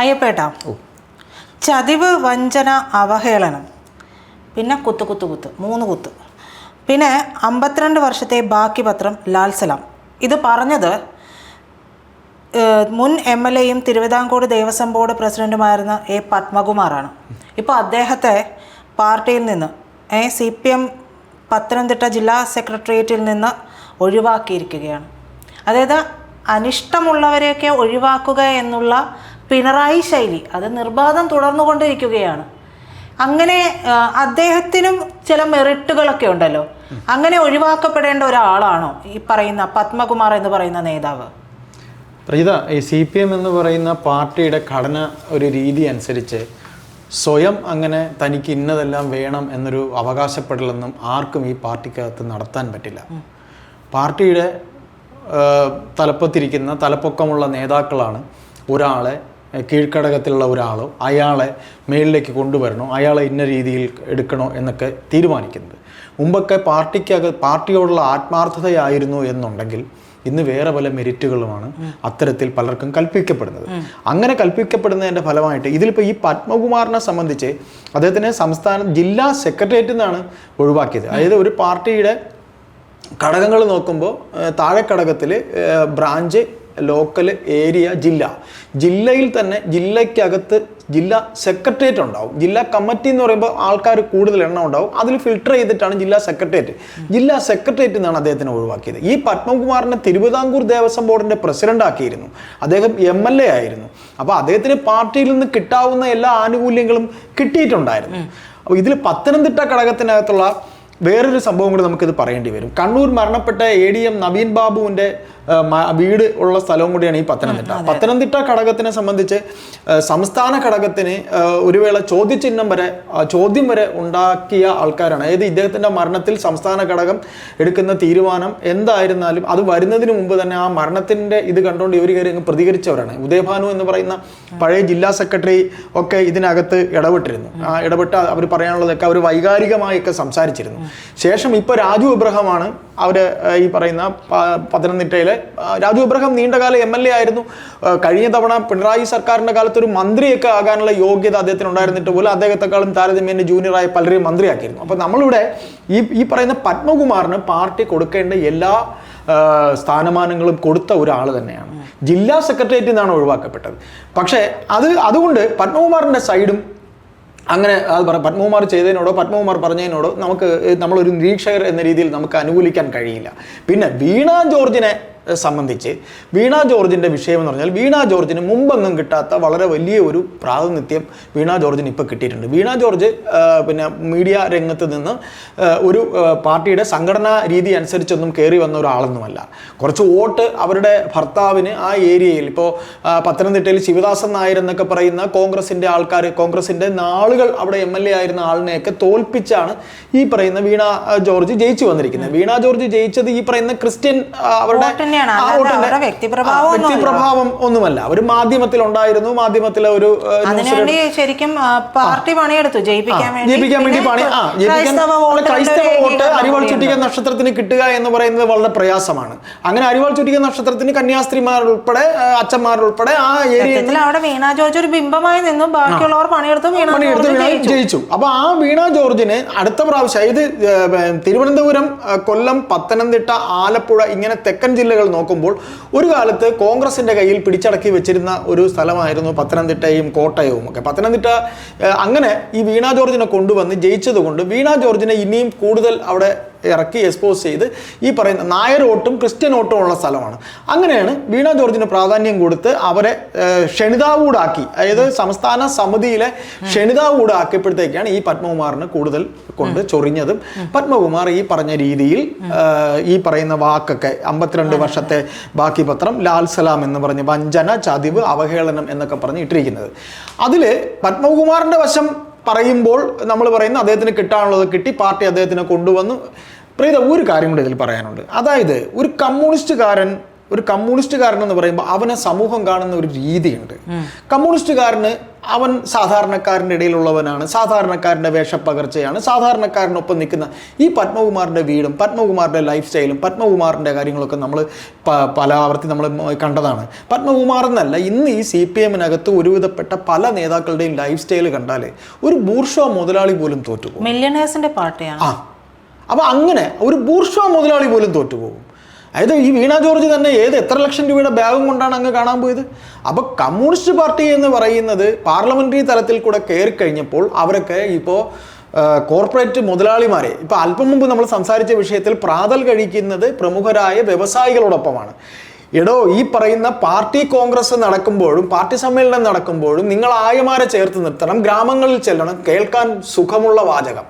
അയ്യപ്പേട്ടാ. ചതിവ് വഞ്ചന അവഹേളനം. പിന്നെ കുത്ത് കുത്ത് കുത്ത്. മൂന്ന് കുത്ത്. പിന്നെ അമ്പത്തിരണ്ട് വർഷത്തെ ബാക്കി പത്രം ലാൽ സലാം. ഇത് പറഞ്ഞത് മുൻ എം എൽ എയും തിരുവിതാംകൂർ ദേവസ്വം ബോർഡ് പ്രസിഡന്റുമായിരുന്ന എ പത്മകുമാറാണ്. ഇപ്പോൾ അദ്ദേഹത്തെ പാർട്ടിയിൽ നിന്ന് എ സി പി എം പത്തനംതിട്ട ജില്ലാ സെക്രട്ടേറിയറ്റിൽ നിന്ന് ഒഴിവാക്കിയിരിക്കുകയാണ്. അതായത് അനിഷ്ടമുള്ളവരെയൊക്കെ ഒഴിവാക്കുക എന്നുള്ള പിണറായി ശൈലി. അത് നിർബാധം തുടർന്നുകൊണ്ടിരിക്കുകയാണ്. അങ്ങനെ അദ്ദേഹത്തിനും ചില മെറിറ്റുകളൊക്കെ ഉണ്ടല്ലോ. അങ്ങനെ ഒഴിവാക്കപ്പെടേണ്ട ഒരാളാണോ ഈ പറയുന്ന പത്മകുമാർ എന്ന് പറയുന്ന നേതാവ്? പ്രീത ഈ സി പി എം എന്ന് പറയുന്ന പാർട്ടിയുടെ ഘടന ഒരു രീതി അനുസരിച്ച് സ്വയം അങ്ങനെ തനിക്ക് ഇന്നതെല്ലാം വേണം എന്നൊരു അവകാശപ്പെടലൊന്നും ആർക്കും ഈ പാർട്ടിക്കകത്ത് നടത്താൻ പറ്റില്ല. പാർട്ടിയുടെ തലപ്പത്തിരിക്കുന്ന തലപ്പൊക്കമുള്ള നേതാക്കളാണ് ഒരാളെ കീഴ്ഘടകത്തിലുള്ള ഒരാളോ അയാളെ മേളിലേക്ക് കൊണ്ടുവരണോ അയാളെ ഇന്ന രീതിയിൽ എടുക്കണോ എന്നൊക്കെ തീരുമാനിക്കുന്നത്. മുമ്പൊക്കെ പാർട്ടിക്കക പാർട്ടിയോടുള്ള ആത്മാർത്ഥതയായിരുന്നു എന്നുണ്ടെങ്കിൽ ഇന്ന് വേറെ പല മെരിറ്റുകളുമാണ് അത്തരത്തിൽ പലർക്കും കൽപ്പിക്കപ്പെടുന്നത്. അങ്ങനെ കൽപ്പിക്കപ്പെടുന്നതിന്റെ ഫലമായിട്ട് ഇതിലിപ്പോൾ ഈ പത്മകുമാറിനെ സംബന്ധിച്ച് അദ്ദേഹത്തിന് സംസ്ഥാന ജില്ലാ സെക്രട്ടേറിയറ്റിൽ നിന്നാണ് ഒഴിവാക്കിയത്. അതായത് ഒരു പാർട്ടിയുടെ ഘടകങ്ങൾ നോക്കുമ്പോൾ താഴെ ഘടകത്തിൽ ബ്രാഞ്ച് ലോക്കൽ ഏരിയ ജില്ല. ജില്ലയിൽ തന്നെ ജില്ലയ്ക്കകത്ത് ജില്ലാ സെക്രട്ടേറിയറ്റ് ഉണ്ടാവും. ജില്ലാ കമ്മിറ്റി എന്ന് പറയുമ്പോൾ ആൾക്കാർ കൂടുതൽ എണ്ണം ഉണ്ടാവും. അതിൽ ഫിൽട്ടർ ചെയ്തിട്ടാണ് ജില്ലാ സെക്രട്ടേറിയറ്റ് ജില്ലാ സെക്രട്ടേറിയറ്റ് എന്നാണ് അദ്ദേഹത്തിന് ഒഴിവാക്കിയത്. ഈ പത്മകുമാറിനെ തിരുവിതാംകൂർ ദേവസ്വം ബോർഡിന്റെ പ്രസിഡന്റ് ആക്കിയിരുന്നു. അദ്ദേഹം എം എൽ എ ആയിരുന്നു. അപ്പോൾ അദ്ദേഹത്തിന് പാർട്ടിയിൽ നിന്ന് കിട്ടാവുന്ന എല്ലാ ആനുകൂല്യങ്ങളും കിട്ടിയിട്ടുണ്ടായിരുന്നു. അപ്പോൾ ഇതിൽ പത്തനംതിട്ട ഘടകത്തിനകത്തുള്ള വേറൊരു സംഭവം കൂടി നമുക്കിത് പറയേണ്ടി വരും. കണ്ണൂർ മരണപ്പെട്ട എ ഡി എം നവീൻ ബാബുവിന്റെ വീട് ഉള്ള സ്ഥലവും കൂടിയാണ് ഈ പത്തനംതിട്ട. പത്തനംതിട്ട ഘടകത്തിനെ സംബന്ധിച്ച് സംസ്ഥാന ഘടകത്തിന് ഒരു വേള ചോദ്യചിഹ്നം വരെ ചോദ്യം വരെ ഉണ്ടാക്കിയ ആൾക്കാരാണ്. അതായത് ഇദ്ദേഹത്തിന്റെ മരണത്തിൽ സംസ്ഥാന ഘടകം എടുക്കുന്ന തീരുമാനം എന്തായിരുന്നാലും അത് വരുന്നതിന് മുമ്പ് തന്നെ ആ മരണത്തിന്റെ ഇത് കണ്ടുകൊണ്ട് ഇവർ കയറി അങ്ങ് പ്രതികരിച്ചവരാണ്. ഉദയഭാനു എന്ന് പറയുന്ന പഴയ ജില്ലാ സെക്രട്ടറി ഒക്കെ ഇതിനകത്ത് ഇടപെട്ടിരുന്നു. ആ ഇടപെട്ട് അവർ പറയാനുള്ളതൊക്കെ അവർ വൈകാരികമായൊക്കെ സംസാരിച്ചിരുന്നു. ശേഷം ഇപ്പോൾ രാജു ഇബ്രഹാമാണ് അവർ ഈ പറയുന്ന പത്തനംതിട്ടയിലെ രാജു ഇബ്രഹാം നീണ്ടകാലം എം എൽ എ ആയിരുന്നു. കഴിഞ്ഞ തവണ പിണറായി സർക്കാരിന്റെ കാലത്ത് ഒരു മന്ത്രിയൊക്കെ ആകാനുള്ള യോഗ്യത അദ്ദേഹത്തിന് ഉണ്ടായിരുന്നിട്ട് പോലും അദ്ദേഹത്തെക്കാളും താരതമ്യേന ജൂനിയറായ പലരെയും മന്ത്രിയാക്കിയിരുന്നു. അപ്പോൾ നമ്മളിവിടെ ഈ ഈ പറയുന്ന പത്മകുമാറിന് പാർട്ടി കൊടുക്കേണ്ട എല്ലാ സ്ഥാനമാനങ്ങളും കൊടുത്ത ഒരാൾ തന്നെയാണ്. ജില്ലാ സെക്രട്ടേറിയറ്റിൽ നിന്നാണ് ഒഴിവാക്കപ്പെട്ടത്. പക്ഷേ അത് അതുകൊണ്ട് പത്മകുമാറിന്റെ സൈഡും അങ്ങനെ അത് പറ പത്മകുമാർ ചെയ്തതിനോടോ പത്മകുമാർ പറഞ്ഞതിനോടോ നമുക്ക് നമ്മളൊരു നിരീക്ഷകർ എന്ന രീതിയിൽ നമുക്ക് അനുകൂലിക്കാൻ കഴിയില്ല. പിന്നെ വീണ ജോർജിനെ സംബന്ധിച്ച് വീണ ജോർജിന്റെ വിഷയം എന്ന് പറഞ്ഞാൽ വീണ ജോർജിന് മുമ്പെങ്ങും കിട്ടാത്ത വളരെ വലിയ ഒരു പ്രാതിനിധ്യം വീണ ജോർജിന് ഇപ്പോൾ കിട്ടിയിട്ടുണ്ട്. വീണ ജോർജ് പിന്നെ മീഡിയ രംഗത്ത് നിന്ന് ഒരു പാർട്ടിയുടെ സംഘടനാ രീതി അനുസരിച്ചൊന്നും കയറി വന്ന ഒരാളൊന്നുമല്ല. കുറച്ച് വോട്ട് അവരുടെ ഭർത്താവിന് ആ ഏരിയയിൽ ഇപ്പോൾ പത്തനംതിട്ടയിൽ ശിവദാസൻ നായർ എന്നൊക്കെ പറയുന്ന കോൺഗ്രസിന്റെ ആൾക്കാർ കോൺഗ്രസിന്റെ നാളുകൾ അവിടെ എം എൽ എ ആയിരുന്ന ആളിനെയൊക്കെ തോൽപ്പിച്ചാണ് ഈ പറയുന്ന വീണ ജോർജ് ജയിച്ചു വന്നിരിക്കുന്നത്. വീണ ജോർജ് ജയിച്ചത് ഈ പറയുന്ന ക്രിസ്ത്യൻ അവരുടെ തന്നെയാണ്. അവരുടെ വ്യക്തിപ്രഭാവം ഒന്നുമല്ല. വ്യക്തിപ്രഭാവം ഒന്നുമല്ല. അവർ മാധ്യമത്തിൽ ഉണ്ടായിരുന്നു മാധ്യമത്തിലെ ഒരു അതിനുവേണ്ടി ശരിക്കും പാർട്ടി പണിയെടുത്തു. ജയിപ്പിക്കാൻ വേണ്ടി. ജയിപ്പിക്കാൻ വേണ്ടി പണി ആ ജയിപ്പിക്കാൻ ക്രൈസ്തവ ഒരു വോട്ട് അരിവാൾ കൂടിയുണ്ട്. ചുറ്റിക നക്ഷത്രത്തിന് കിട്ടുക എന്ന് പറയുന്നത് വളരെ പ്രയാസമാണ്. അങ്ങനെ അരിവാൾ ചുറ്റിക നക്ഷത്രത്തിന് കന്യാസ്ത്രീമാരുൾപ്പെടെ അച്ഛന്മാരുൾപ്പെടെ ആ ഏരിയയിൽ അവിടെ വീണ ജോർജ് ഒരു ബിംബമായി നിന്നു. ബാക്കിയുള്ളവർ പണിയെടുത്തു വീണ ജയിച്ചു. അപ്പൊ ആ വീണ ജോർജിന് അടുത്ത പ്രാവശ്യം ഇത് തിരുവനന്തപുരം കൊല്ലം പത്തനംതിട്ട ആലപ്പുഴ ഇങ്ങനെ തെക്കൻ ജില്ലകൾ നോക്കുമ്പോൾ ഒരു കാലത്ത് കോൺഗ്രസിന്റെ കയ്യിൽ പിടിച്ചടക്കി വെച്ചിരുന്ന ഒരു സ്ഥലമായിരുന്നു പത്തനംതിട്ടയും കോട്ടയവും ഒക്കെ. പത്തനംതിട്ട അങ്ങനെ ഈ വീണ ജോർജിനെ കൊണ്ടുവന്ന് ജയിച്ചതുകൊണ്ട് വീണ ജോർജിനെ ഇനിയും കൂടുതൽ അവിടെ ഇറക്കി എക്സ്പോസ് ചെയ്ത് ഈ പറയുന്ന നായർ ഓട്ടും ക്രിസ്ത്യൻ ഓട്ടും ഉള്ള സ്ഥലമാണ്. അങ്ങനെയാണ് വീണ ജോർജിന് പ്രാധാന്യം കൊടുത്ത് അവരെ ക്ഷണിതാവൂടാക്കി അതായത് സംസ്ഥാന സമിതിയിലെ ക്ഷണിതാവൂടാക്കിയപ്പോഴത്തേക്കാണ് ഈ പത്മകുമാറിന് കൂടുതൽ കൊണ്ട് ചൊറിഞ്ഞതും. പത്മകുമാർ ഈ പറഞ്ഞ രീതിയിൽ ഈ പറയുന്ന വാക്കൊക്കെ അമ്പത്തിരണ്ട് വർഷത്തെ ബാക്കി പത്രം ലാൽ സലാം എന്ന് പറഞ്ഞ് വഞ്ചന ചതിവ് അവഹേളനം എന്നൊക്കെ പറഞ്ഞ് ഇട്ടിരിക്കുന്നത്. അതിൽ പത്മകുമാറിന്റെ വശം പറയുമ്പോൾ നമ്മൾ പറയുന്ന അദ്ദേഹത്തിന് കിട്ടാനുള്ളത് കിട്ടി പാർട്ടി അദ്ദേഹത്തിനെ കൊണ്ടുവന്നു. പ്രീത ഒരു കാര്യം കൂടി ഇതിൽ പറയാനുണ്ട്. അതായത് ഒരു കമ്മ്യൂണിസ്റ്റുകാരൻ ഒരു കമ്മ്യൂണിസ്റ്റുകാരൻ എന്ന് പറയുമ്പോൾ അവനെ സമൂഹം കാണുന്ന ഒരു രീതിയുണ്ട്. കമ്മ്യൂണിസ്റ്റുകാരന് അവൻ സാധാരണക്കാരന്റെ ഇടയിലുള്ളവനാണ് സാധാരണക്കാരന്റെ വേഷപ്പകർച്ചയാണ് സാധാരണക്കാരനൊപ്പം നിൽക്കുന്ന ഈ പത്മകുമാറിന്റെ വീടും പത്മകുമാറിന്റെ ലൈഫ് സ്റ്റൈലും പത്മകുമാറിന്റെ കാര്യങ്ങളൊക്കെ നമ്മൾ പല ആവർത്തി നമ്മൾ കണ്ടതാണ്. പത്മകുമാർ എന്നല്ല ഇന്ന് ഈ സി പി എമ്മിനകത്ത് ഒരുവിധപ്പെട്ട പല നേതാക്കളുടെയും ലൈഫ് സ്റ്റൈൽ കണ്ടാൽ ഒരു ബൂർഷോ മുതലാളി പോലും തോറ്റുപോകും. മില്യണേഴ്സിന്റെ പാർട്ടിയാണ്. ആ അപ്പോൾ അങ്ങനെ ഒരു ബൂർഷോ മുതലാളി പോലും തോറ്റുപോകും. അതായത് ഈ വീണ ജോർജ് തന്നെ ഏത് എത്ര ലക്ഷം രൂപയുടെ ബാഗും കൊണ്ടാണ് അങ്ങ് കാണാൻ പോയത്? അപ്പോൾ കമ്മ്യൂണിസ്റ്റ് പാർട്ടി എന്ന് പറയുന്നത് പാർലമെന്ററി തലത്തിൽ കൂടെ കയറി കഴിഞ്ഞപ്പോൾ അവരൊക്കെ ഇപ്പോൾ കോർപ്പറേറ്റ് മുതലാളിമാരെ ഇപ്പോൾ അല്പം മുമ്പ് നമ്മൾ സംസാരിച്ച വിഷയത്തിൽ പ്രാതൽ കഴിക്കുന്നത് പ്രമുഖരായ വ്യവസായികളോടൊപ്പമാണ്. എടോ ഈ പറയുന്ന പാർട്ടി കോൺഗ്രസ് നടക്കുമ്പോഴും പാർട്ടി സമ്മേളനം നടക്കുമ്പോഴും നിങ്ങൾ ആയമാരെ ചേർത്ത് നിർത്തണം ഗ്രാമങ്ങളിൽ ചെല്ലണം കേൾക്കാൻ സുഖമുള്ള വാചകം.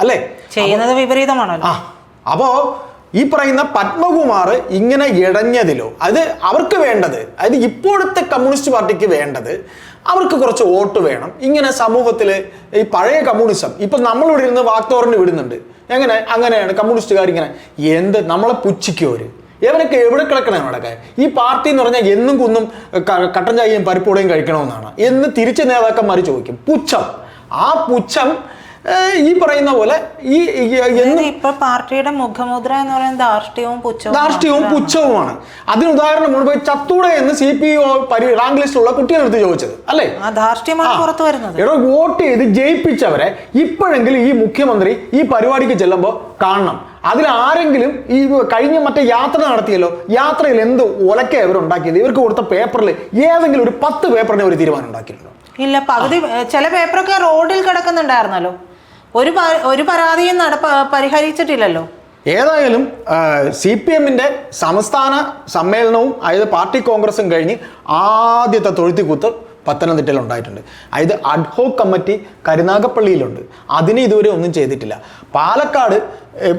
അല്ലേ? ചെയ്യുന്നത് വിപരീതമാണല്ലോ. ആ അപ്പോ ഈ പറയുന്ന പത്മകുമാർ ഇങ്ങനെ ഇടഞ്ഞതിലോ അത് അവർക്ക് വേണ്ടത് അതായത് ഇപ്പോഴത്തെ കമ്മ്യൂണിസ്റ്റ് പാർട്ടിക്ക് വേണ്ടത് അവർക്ക് കുറച്ച് വോട്ട് വേണം. ഇങ്ങനെ സമൂഹത്തിൽ ഈ പഴയ കമ്മ്യൂണിസം ഇപ്പൊ നമ്മളിവിടെ ഇരുന്ന് വാക്തോറിന് വിടുന്നുണ്ട് എങ്ങനെ? അങ്ങനെയാണ് കമ്മ്യൂണിസ്റ്റുകാർ ഇങ്ങനെ എന്ത്? നമ്മളെ പുച്ഛിക്കും അവർ? ഇവനൊക്കെ എവിടെ കിടക്കണം അവിടെ ഈ പാർട്ടി എന്ന് പറഞ്ഞാൽ എന്നും കുന്നും കട്ടൻ ചായയും പരിപ്പൂടയും കഴിക്കണമെന്നാണ്. എന്ന് തിരിച്ച നേതാക്കന്മാർ ചോദിക്കും പുച്ഛം? ആ പുച്ഛം ഈ പറയുന്ന പോലെ ഈ ഇപ്പൊ പാർട്ടിയുടെ മുഖമുദ്ര എന്ന് പറയുന്നത് ധാർഷ്ട്യവും പുച്ഛവും ധാർഷ്ട്യവും പുച്ഛവുമാണ്. അതിന് ഉദാഹരണം മുൻപ് ചത്തൂടെ എന്ന് സി പി ഒ റാങ്ക് ലിസ്റ്റിലുള്ള കുട്ടികളെടുത്ത് ചോദിച്ചത് അല്ലേ? ധാർഷ്ട്യമാണ് പുറത്തു വരുന്നത്. എടോ വോട്ട് ചെയ്ത് ജയിപ്പിച്ചവരെ ഇപ്പോഴെങ്കിലും ഈ മുഖ്യമന്ത്രി ഈ പരിപാടിക്ക് ചെല്ലുമ്പോൾ കാണണം. അതിൽ ആരെങ്കിലും ഈ കഴിഞ്ഞ മറ്റേ യാത്ര നടത്തിയല്ലോ യാത്രയിൽ എന്ത് ഒലക്ക ഇവർ ഉണ്ടാക്കിയത്? ഇവർക്ക് കൊടുത്ത പേപ്പറിൽ ഏതെങ്കിലും ഒരു പത്ത് പേപ്പറിനെ ഒരു തീരുമാനം ഉണ്ടാക്കിയിട്ടുണ്ടോ? ഇല്ല പകുതി ചില പേപ്പറൊക്കെ റോഡിൽ കിടക്കുന്നുണ്ടായിരുന്നല്ലോ. ഒരു ഒരു പരാതിയും നടപ്പ പരിഹരിച്ചിട്ടില്ലല്ലോ. ഏതായാലും സി പി എമ്മിന്റെ സംസ്ഥാന സമ്മേളനവും അതായത് പാർട്ടി കോൺഗ്രസും കഴിഞ്ഞ് ആദ്യത്തെ തൊഴുത്തിക്കുത്ത് പത്തനംതിട്ടയിൽ ഉണ്ടായിട്ടുണ്ട് അതായത് അഡ്ഹോക് കമ്മിറ്റി കരുനാഗപ്പള്ളിയിലുണ്ട്. അതിന് ഇതുവരെ ഒന്നും ചെയ്തിട്ടില്ല. പാലക്കാട്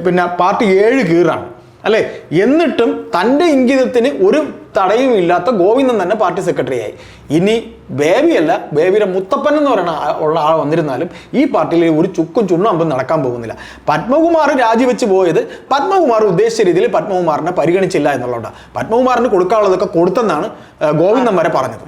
പിന്നെ പാർട്ടി ഏഴ് കീറാണ്. അല്ലേ? എന്നിട്ടും തന്റെ ഇംഗിതത്തിന് ഒരു തടയും ഇല്ലാത്ത ഗോവിന്ദൻ തന്നെ പാർട്ടി സെക്രട്ടറിയായി. ഇനി ബേബിയല്ല ബേബിയുടെ മുത്തപ്പൻ എന്ന് പറയുന്ന ഉള്ള ആൾ വന്നിരുന്നാലും ഈ പാർട്ടിയിൽ ഒരു ചുക്കും ചുണ്ണും ചുണ്ണമ്പും നടക്കാൻ പോകുന്നില്ല. പത്മകുമാർ രാജിവെച്ച് പോയത് പത്മകുമാർ ഉദ്ദേശിച്ച രീതിയിൽ പത്മകുമാറിനെ പരിഗണിച്ചില്ല എന്നുള്ളതാണ് പത്മകുമാറിന് കൊടുക്കാനുള്ളതൊക്കെ കൊടുത്തെന്നാണ് ഗോവിന്ദൻ വരെ പറഞ്ഞത്.